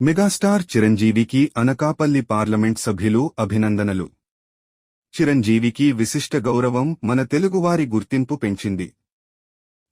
Megastar చిరంజీవికి Anakapalli parliament సభ్యులు అభినందనలు. చిరంజీవికి విశిష్ట గౌరవం మన తెలుగువారి గుర్తింపు పెంచింది.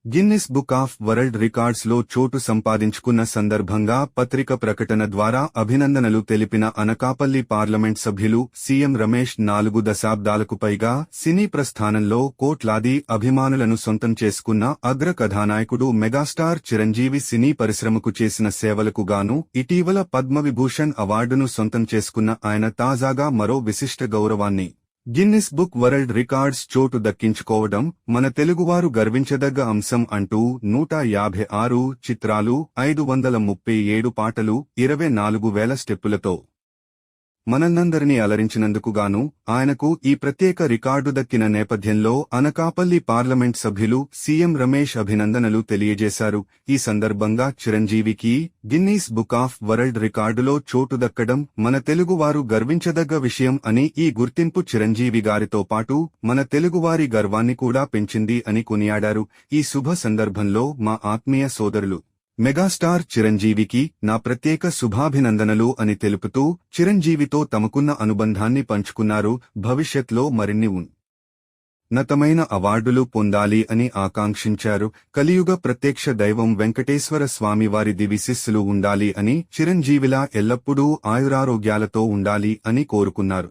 గిన్నిస్ బుక్ ఆఫ్ వరల్డ్ రికార్డ్స్లో చోటు సంపాదించుకున్న సందర్భంగా పత్రిక ప్రకటన ద్వారా అభినందనలు తెలిపిన అనకాపల్లి పార్లమెంట్ సభ్యులు సీఎం రమేష్ నాలుగు దశాబ్దాలకు పైగా సినీ ప్రస్థానంలో కోట్లాది అభిమానులను సొంతం చేసుకున్న అగ్ర కథానాయకుడు మెగాస్టార్ చిరంజీవి సినీ పరిశ్రమకు చేసిన సేవలకు గాను ఇటీవల పద్మవిభూషణ్ అవార్డును సొంతం చేసుకున్న ఆయన తాజాగా మరో విశిష్ట గౌరవాన్ని గిన్నిస్ బుక్ వరల్డ్ రికార్డ్స్ చోటు దక్కించుకోవడం మన తెలుగువారు గర్వించదగ్గ అంశం అంటూ నూట యాభై ఆరు చిత్రాలు ఐదు వందల ముప్పై ఏడు పాటలు ఇరవై నాలుగు వేల స్టెప్పులతో. మనందరినీ అలరించినందుకుగాను ఆయనకు ఈ ప్రత్యేక రికార్డు దక్కిన నేపథ్యంలో అనకాపల్లి పార్లమెంట్ సభ్యులు సీఎం రమేష్ అభినందనలు తెలియజేశారు. ఈ సందర్భంగా చిరంజీవికి గిన్నీస్ బుక్ ఆఫ్ వరల్డ్ రికార్డులో చోటు దక్కడం మన తెలుగువారు గర్వించదగ్గ విషయం అని ఈ గుర్తింపు చిరంజీవి గారితో పాటు మన తెలుగువారి గర్వాన్ని కూడా పెంచింది అని కొనియాడారు. ఈ శుభ సందర్భంలో మా ఆత్మీయ సోదరులు మెగాస్టార్ చిరంజీవికి నా ప్రత్యేక శుభాభినందనలు అని తెలుపుతూ చిరంజీవితో తమకున్న అనుబంధాన్ని పంచుకున్నారు భవిష్యత్లో మరిన్ని ఉన్ నతమైన అవార్డులు పొందాలి అని ఆకాంక్షించారు. కలియుగ ప్రత్యక్ష దైవం వెంకటేశ్వర స్వామివారి దివిశిస్సులు ఉండాలి అని చిరంజీవిలా ఎల్లప్పుడూ ఆయురారోగ్యాలతో ఉండాలి అని కోరుకున్నారు.